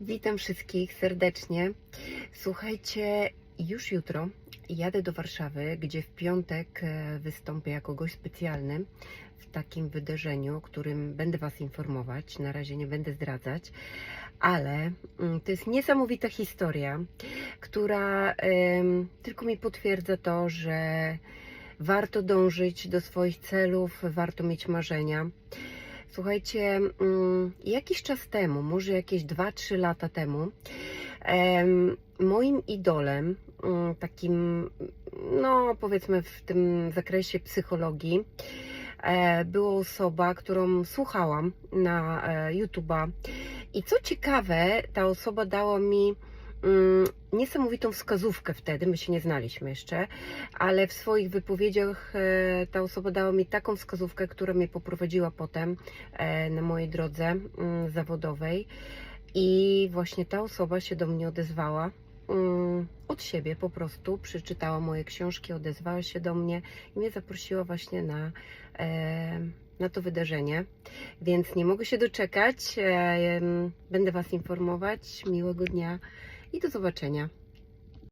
Witam wszystkich serdecznie. Słuchajcie, już jutro jadę do Warszawy, gdzie w piątek e, wystąpię jako gość specjalny w takim wydarzeniu, o którym będę Was informować. Na razie nie będę zdradzać, ale mm, to jest niesamowita historia, która tylko mi potwierdza to, że warto dążyć do swoich celów, warto mieć marzenia. Słuchajcie, mm, jakiś czas temu, może jakieś 2-3 lata temu, em, moim idolem, mm, takim, no powiedzmy w tym zakresie psychologii, e, była osoba, którą słuchałam na e, YouTube'a. I co ciekawe, ta osoba dała mi niesamowitą wskazówkę wtedy, my się nie znaliśmy jeszcze, ale w swoich wypowiedziach e, ta osoba dała mi taką wskazówkę, która mnie poprowadziła potem e, na mojej drodze mm, zawodowej. I właśnie ta osoba się do mnie odezwała. mm, Od siebie po prostu przeczytała moje książki, odezwała się do mnie i mnie zaprosiła właśnie na, e, na to wydarzenie. Więc nie mogę się doczekać. Będę Was informować. Miłego dnia i do zobaczenia.